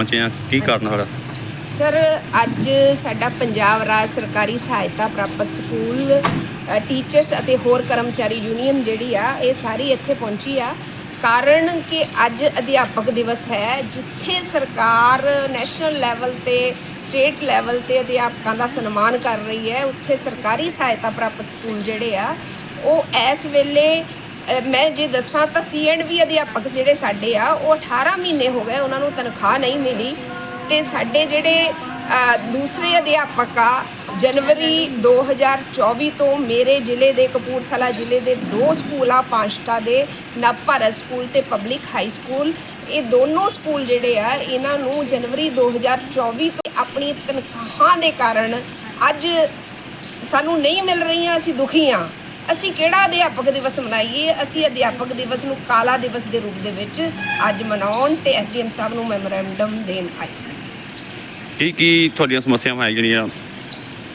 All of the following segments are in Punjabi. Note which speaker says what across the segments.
Speaker 1: ਪਹੁੰਚੇ ਆ? ਕੀ ਕਾਰਨ ਹੋਇਆ
Speaker 2: ਸਰ, ਅੱਜ ਸਾਡਾ ਪੰਜਾਬ ਰਾਜ ਸਰਕਾਰੀ ਸਹਾਇਤਾ ਪ੍ਰਾਪਤ ਸਕੂਲ ਟੀਚਰਸ ਅਤੇ ਹੋਰ ਕਰਮਚਾਰੀ ਯੂਨੀਅਨ ਜਿਹੜੀ ਆ, ਇਹ ਸਾਰੀ ਇੱਥੇ ਪਹੁੰਚੀ ਆ। ਕਾਰਨ ਕਿ ਅੱਜ ਅਧਿਆਪਕ ਦਿਵਸ ਹੈ, ਜਿੱਥੇ ਸਰਕਾਰ ਨੈਸ਼ਨਲ ਲੈਵਲ ਤੇ, ਸਟੇਟ ਲੈਵਲ ਤੇ ਅਧਿਆਪਕਾਂ ਦਾ ਸਨਮਾਨ ਕਰ ਰਹੀ ਹੈ। ਉੱਥੇ ਸਰਕਾਰੀ ਸਹਾਇਤਾ ਪ੍ਰਾਪਤ ਸਕੂਲ ਜਿਹੜੇ ਆ, ਉਹ ਇਸ ਵੇਲੇ ਮੈਂ ਜੇ ਦੱਸਾਂ ਤਾਂ ਸੀਐਂਡਵੀ ਅਧਿਆਪਕ ਜਿਹੜੇ ਸਾਡੇ ਆ, ਉਹ 18 ਮਹੀਨੇ ਹੋ ਗਏ ਉਹਨਾਂ ਨੂੰ ਤਨਖਾਹ ਨਹੀਂ ਮਿਲੀ ਤੇ ਸਾਡੇ ਜਿਹੜੇ ਦੂਸਰੇ ਅਧਿਆਪਕ ਆ, ਜਨਵਰੀ 2024 ਤੋਂ ਮੇਰੇ ਜ਼ਿਲ੍ਹੇ ਦੇ, ਕਪੂਰਥਲਾ ਜ਼ਿਲ੍ਹੇ ਦੇ ਦੋ ਸਕੂਲ ਆ ਪਾਂਸ਼ਟਾ ਦੇ, ਨਵਭਾਰਤ ਸਕੂਲ ਤੇ ਪਬਲਿਕ ਹਾਈ ਸਕੂਲ ਇਹ ਦੋਨੋਂ ਸਕੂਲ ਜਿਹੜੇ ਆ, ਇਹਨਾਂ ਨੂੰ ਜਨਵਰੀ 2024 ਤੋਂ ਆਪਣੀ ਤਨਖਾਹਾਂ ਦੇ ਕਾਰਨ ਅੱਜ ਸਾਨੂੰ ਨਹੀਂ ਮਿਲ ਰਹੀਆਂ, ਅਸੀਂ ਦੁਖੀ ਆ। ਅਸੀਂ ਕਿਹੜਾ ਅਧਿਆਪਕ ਦਿਵਸ ਮਨਾਈਏ? ਅਸੀਂ ਅਧਿਆਪਕ ਦਿਵਸ ਨੂੰ ਕਾਲਾ ਦਿਵਸ ਦੇ ਰੂਪ ਦੇ ਵਿੱਚ ਅੱਜ ਮਨਾਉਣ ਤੇ ਐਸਡੀਐਮ ਸਾਹਿਬ ਨੂੰ ਮੈਮੋਰੈਂਡਮ ਦੇਣ ਆਏ ਸੀ।
Speaker 1: ਕੀ ਕੀ ਤੁਹਾਡੀਆਂ ਸਮੱਸਿਆਵਾਂ ਹੈ ਜਿਹੜੀਆਂ?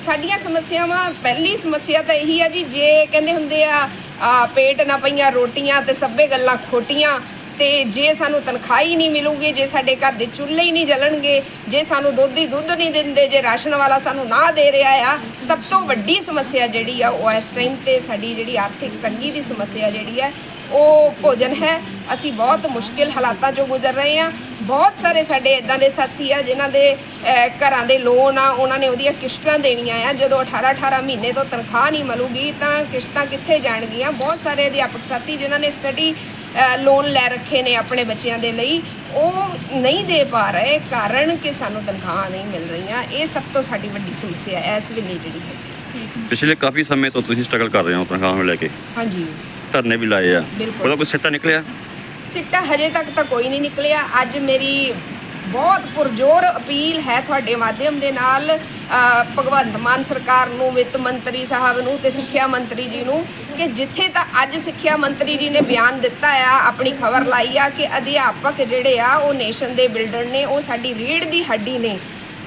Speaker 2: ਸਾਡੀਆਂ ਸਮੱਸਿਆਵਾਂ ਪਹਿਲੀ ਸਮੱਸਿਆ ਤਾਂ ਇਹੀ ਆ ਜੀ ਜੇ ਕਹਿੰਦੇ ਹੁੰਦੇ ਆ ਆ, ਪੇਟ ਨਾ ਪਈਆਂ ਰੋਟੀਆਂ ਤੇ ਸਭੇ ਗੱਲਾਂ ਖੋਟੀਆਂ ਤੇ ਜੇ ਸਾਨੂੰ ਤਨਖਾਹ ਹੀ ਨਹੀਂ ਮਿਲੂਗੀ, ਜੇ ਸਾਡੇ ਘਰ ਦੇ ਚੁੱਲ੍ਹੇ ਹੀ ਨਹੀਂ ਜਲਣਗੇ, ਜੇ ਸਾਨੂੰ ਦੁੱਧ ਹੀ ਦੁੱਧ ਨਹੀਂ ਦਿੰਦੇ, ਜੇ ਰਾਸ਼ਨ ਵਾਲਾ ਸਾਨੂੰ ਨਾ ਦੇ ਰਿਹਾ ਆ, ਸਭ ਤੋਂ ਵੱਡੀ ਸਮੱਸਿਆ ਜਿਹੜੀ ਆ, ਉਹ ਇਸ ਟਾਈਮ ਤੇ ਸਾਡੀ ਜਿਹੜੀ ਆਰਥਿਕ ਤੰਗੀ ਦੀ ਸਮੱਸਿਆ ਜਿਹੜੀ ਹੈ ਉਹ ਭੋਜਨ ਹੈ। ਅਸੀਂ ਬਹੁਤ ਮੁਸ਼ਕਿਲ ਹਾਲਾਤਾਂ ਚੋਂ ਗੁਜ਼ਰ ਰਹੇ ਹਾਂ ਬਹੁਤ ਸਾਰੇ ਸਾਡੇ ਇਦਾਂ ਦੇ ਸਾਥੀ ਆ, ਜਿਨ੍ਹਾਂ ਦੇ ਘਰਾਂ ਦੇ ਲੋਨ ਆ, ਉਹਨਾਂ ਨੇ ਉਹਦੀਆਂ ਕਿਸ਼ਤਾਂ ਦੇਣੀਆਂ ਆ। ਜਦੋਂ 18 18 ਮਹੀਨੇ ਤੋਂ ਤਨਖਾਹ ਨਹੀਂ ਮਿਲੂਗੀ, ਤਾਂ ਕਿਸ਼ਤਾਂ ਕਿੱਥੇ ਜਾਣਗੀਆਂ? ਬਹੁਤ ਸਾਰੇ ਅਧਿਆਪਕ ਸਾਥੀ ਜਿਨ੍ਹਾਂ ਨੇ ਸਟੱਡੀ ਲੋਨ ਲੈ ਰੱਖੇ ਨੇ ਆਪਣੇ ਬੱਚਿਆਂ ਦੇ ਲਈ ਉਹ ਨਹੀਂ ਦੇ ਪਾ ਰਹੇ ਕਾਰਨ ਕਿ ਸਾਨੂੰ ਤਨਖਾਹਾਂ ਨਹੀਂ ਮਿਲ ਰਹੀਆਂ। ਇਹ ਸਭ ਤੋਂ ਸਾਡੀ ਵੱਡੀ ਸਮੱਸਿਆ ਹੈ ਇਸ ਵੇਲੇ ਜਿਹੜੀ ਹੈ
Speaker 1: ਪਿਛਲੇ ਕਾਫੀ ਸਮੇਂ ਤੋਂ ਤੁਸੀਂ ਸਟਰਗਲ ਕਰ ਰਹੇ ਹੋ ਤਨਖਾਹ ਨੂੰ ਲੈ ਕੇ।
Speaker 2: ਹਾਂਜੀ।
Speaker 1: ਧਰਨੇ ਵੀ ਲਾਏ ਆ। ਉਹਦਾ ਕੋਈ ਸਿੱਟਾ ਨਿਕਲਿਆ?
Speaker 2: ਸਿੱਟਾ ਹਜੇ ਤੱਕ ਤਾਂ ਕੋਈ ਨਹੀਂ ਨਿਕਲਿਆ। ਅੱਜ ਮੇਰੀ ਬਹੁਤ ਪੁਰਜੋਰ ਅਪੀਲ ਹੈ ਤੁਹਾਡੇ ਮਾਧਿਅਮ ਦੇ ਨਾਲ ਭਗਵੰਤ ਮਾਨ ਸਰਕਾਰ ਨੂੰ ਵਿੱਤ ਮੰਤਰੀ ਸਾਹਿਬ ਨੂੰ ਤੇ ਸਿੱਖਿਆ ਮੰਤਰੀ ਜੀ ਨੂੰ ਕਿ ਜਿੱਥੇ ਤਾਂ ਅੱਜ ਸਿੱਖਿਆ ਮੰਤਰੀ ਜੀ ਨੇ ਬਿਆਨ ਦਿੱਤਾ ਆ, ਆਪਣੀ ਖਬਰ ਲਾਈ ਆ ਕਿ ਅਧਿਆਪਕ ਜਿਹੜੇ ਆ, ਉਹ ਨੇਸ਼ਨ ਦੇ ਬਿਲਡਰ ਨੇ, ਉਹ ਸਾਡੀ ਰੀੜ ਦੀ ਹੱਡੀ ਨੇ।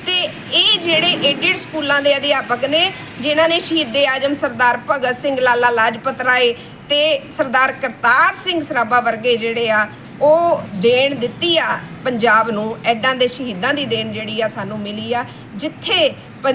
Speaker 2: ਤੇ ਇਹ ਜਿਹੜੇ ਏਡਿਡ ਸਕੂਲਾਂ ਦੇ ਅਧਿਆਪਕ ਨੇ, ਜਿਨ੍ਹਾਂ ਨੇ ਸ਼ਹੀਦੇ ਆਜਮ ਸਰਦਾਰ ਭਗਤ ਸਿੰਘ, ਲਾਲਾ ਲਾਜਪਤ ਰਾਏ ਤੇ ਸਰਦਾਰ ਕਰਤਾਰ ਸਿੰਘ ਸਰਾਭਾ ਵਰਗੇ ਜਿਹੜੇ ਆ, ਉਹ ਦੇਣ ਦਿੱਤੀ ਆ, ਪੰਜਾਬ ਨੂੰ, ਐਡਾਂ ਦੇ ਸ਼ਹੀਦਾਂ ਦੀ ਦੇਣ ਜਿਹੜੀ ਆ ਸਾਨੂੰ ਮਿਲੀ ਆ, ਜਿੱਥੇ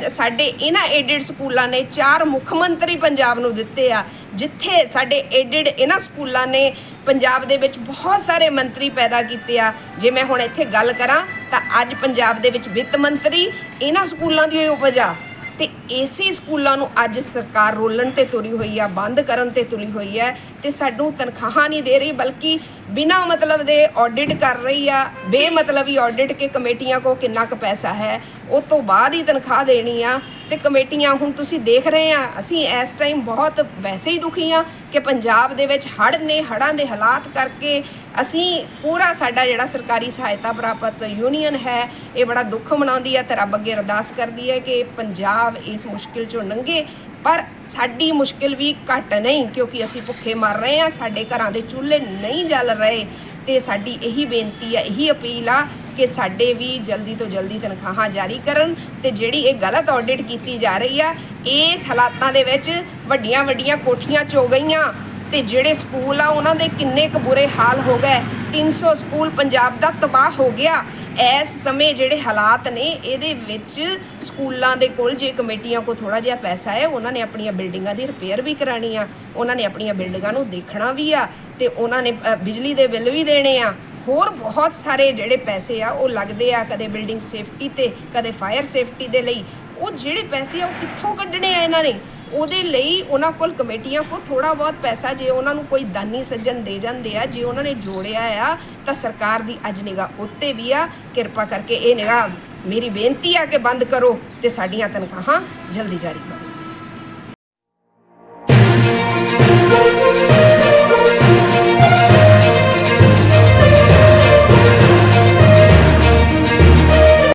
Speaker 2: ਸਾਡੇ ਇਹਨਾਂ ਏਡਡ ਸਕੂਲਾਂ ਨੇ ਚਾਰ ਮੁੱਖ ਮੰਤਰੀ ਪੰਜਾਬ ਨੂੰ ਦਿੱਤੇ ਆ, ਜਿੱਥੇ ਸਾਡੇ ਏਡਡ ਇਹਨਾਂ ਸਕੂਲਾਂ ਨੇ ਪੰਜਾਬ ਦੇ ਵਿੱਚ ਬਹੁਤ ਸਾਰੇ ਮੰਤਰੀ ਪੈਦਾ ਕੀਤੇ ਆ। ਜੇ ਮੈਂ ਹੁਣ ਇੱਥੇ ਗੱਲ ਕਰਾਂ, ਤਾਂ ਅੱਜ ਪੰਜਾਬ ਦੇ ਵਿੱਚ ਵਿੱਤ ਮੰਤਰੀ, ਇਹਨਾਂ ਸਕੂਲਾਂ ਦੀ ਹੀ ਉਪਜ। ਆ ਤੇ ਏਸੀ ਸਕੂਲਾਂ ਨੂੰ ਅੱਜ ਸਰਕਾਰ ਰੋਲਣ ਤੇ ਤੁਰੀ ਹੋਈ ਆ, ਬੰਦ ਕਰਨ ਤੇ ਤੁਲੀ ਹੋਈ ਹੈ ਤੇ ਸਾਨੂੰ ਤਨਖਾਹਾਂ ਨਹੀਂ ਦੇ ਰਹੀ, ਬਲਕਿ ਬਿਨਾਂ ਮਤਲਬ ਦੇ ਆਡਿਟ ਕਰ ਰਹੀ ਆ, ਬੇਮਤਲਬੀ ਆਡਿਟ ਕਿ ਕਮੇਟੀਆਂ ਕੋ ਕਿੰਨਾ ਕੁ ਪੈਸਾ ਹੈ ਉਹ ਤੋਂ ਬਾਅਦ ਹੀ ਤਨਖਾਹ ਦੇਣੀ ਆ ਤੇ ਕਮੇਟੀਆਂ ਹੁਣ ਤੁਸੀਂ ਦੇਖ ਰਹੇ ਆ, ਅਸੀਂ ਇਸ ਟਾਈਮ ਬਹੁਤ ਵੈਸੇ ਹੀ ਦੁਖੀ ਆ ਕਿ ਪੰਜਾਬ ਦੇ ਵਿੱਚ ਹੜ੍ਹ ਨੇ ਹੜ੍ਹਾਂ ਦੇ ਹਾਲਾਤ ਕਰਕੇ ਅਸੀਂ ਪੂਰਾ ਸਾਡਾ ਜਿਹੜਾ ਸਰਕਾਰੀ ਸਹਾਇਤਾ ਪ੍ਰਾਪਤ ਯੂਨੀਅਨ ਹੈ, ਇਹ ਬੜਾ ਦੁੱਖ ਮਨਾਉਂਦੀ ਹੈ ਤੇ ਰੱਬ ਅੱਗੇ ਅਰਦਾਸ ਕਰਦੀ ਹੈ ਕਿ ਪੰਜਾਬ ਇਸ ਮੁਸ਼ਕਿਲ ਚੋਂ ਲੰਘੇ ਪਰ ਸਾਡੀ ਮੁਸ਼ਕਿਲ ਵੀ ਘੱਟ ਨਹੀਂ, ਕਿਉਂਕਿ ਅਸੀਂ ਭੁੱਖੇ ਮਰ ਰਹੇ ਹਾਂ, ਸਾਡੇ ਘਰਾਂ ਦੇ ਚੁੱਲ੍ਹੇ ਨਹੀਂ ਜਲ ਰਹੇ। ਤੇ ਸਾਡੀ ਇਹੀ ਬੇਨਤੀ ਆ ਇਹੀ ਅਪੀਲ ਆ ਕਿ ਸਾਡੇ ਵੀ ਜਲਦੀ ਤੋਂ ਜਲਦੀ ਤਨਖਾਹਾਂ ਜਾਰੀ ਕਰਨ ਤੇ ਜਿਹੜੀ ਇਹ ਗਲਤ ਆਡਿਟ ਕੀਤੀ ਜਾ ਰਹੀ ਆ, ਇਸ ਹਾਲਾਤਾਂ ਦੇ ਵਿੱਚ ਵੱਡੀਆਂ ਵੱਡੀਆਂ ਕੋਠੀਆਂ ਚੋ ਗਈਆਂ। ਤੇ ਜਿਹੜੇ ਸਕੂਲ ਆ, ਉਹਨਾਂ ਦੇ ਕਿੰਨੇ ਕੁ ਬੁਰੇ ਹਾਲ ਹੋ ਗਏ। 300 ਸਕੂਲ ਪੰਜਾਬ ਦਾ ਤਬਾਹ ਹੋ ਗਿਆ। ਇਸ ਸਮੇਂ ਜਿਹੜੇ ਹਾਲਾਤ ਨੇ, ਇਹਦੇ ਵਿੱਚ ਸਕੂਲਾਂ ਦੇ ਕੋਲ ਜੇ ਕਮੇਟੀਆਂ ਕੋ ਥੋੜਾ ਜਿਹਾ ਪੈਸਾ ਹੈ, ਉਹਨਾਂ ਨੇ ਆਪਣੀਆਂ ਬਿਲਡਿੰਗਾਂ ਦੀ ਰਿਪੇਅਰ ਵੀ ਕਰਾਣੀ ਆ। ਉਹਨਾਂ ਨੇ ਆਪਣੀਆਂ ਬਿਲਡਿੰਗਾਂ ਨੂੰ ਦੇਖਣਾ ਵੀ ਆ ਤੇ ਉਹਨਾਂ ਨੇ ਬਿਜਲੀ ਦੇ ਬਿੱਲ ਵੀ ਦੇਣੇ ਆ। ਹੋਰ ਬਹੁਤ ਸਾਰੇ ਜਿਹੜੇ ਪੈਸੇ ਆ, ਉਹ ਲੱਗਦੇ ਆ ਕਦੇ ਬਿਲਡਿੰਗ ਸੇਫਟੀ ਤੇ, ਕਦੇ ਫਾਇਰ ਸੇਫਟੀ ਦੇ ਲਈ। ਉਹ ਜਿਹੜੇ ਪੈਸੇ ਆ, ਉਹ ਕਿੱਥੋਂ ਕੱਢਣੇ ਆ ਇਹਨਾਂ ਨੇ? ਉਹਦੇ ਲਈ ਉਹਨਾਂ ਕੋਲ ਕਮੇਟੀਆਂ ਕੋ ਥੋੜਾ ਬਹੁਤ ਪੈਸਾ ਜੇ ਉਹਨਾਂ ਨੂੰ ਕੋਈ ਦਾਨੀ ਸੱਜਣ ਦੇ ਜਾਂਦੇ ਆ, ਜੇ ਉਹਨਾਂ ਨੇ ਜੋੜਿਆ ਆ, ਤਾਂ ਸਰਕਾਰ ਦੀ ਅੱਜ ਨਿਗਾਹ ਉੱਤੇ ਵੀ ਆ। ਕਿਰਪਾ ਕਰਕੇ ਇਹ ਨਿਗਾਹ ਮੇਰੀ ਬੇਨਤੀ ਆ ਕਿ ਬੰਦ ਕਰੋ ਤੇ ਸਾਡੀਆਂ ਤਨਖਾਹਾਂ ਜਲਦੀ ਜਾਰੀ ਕਰੋ।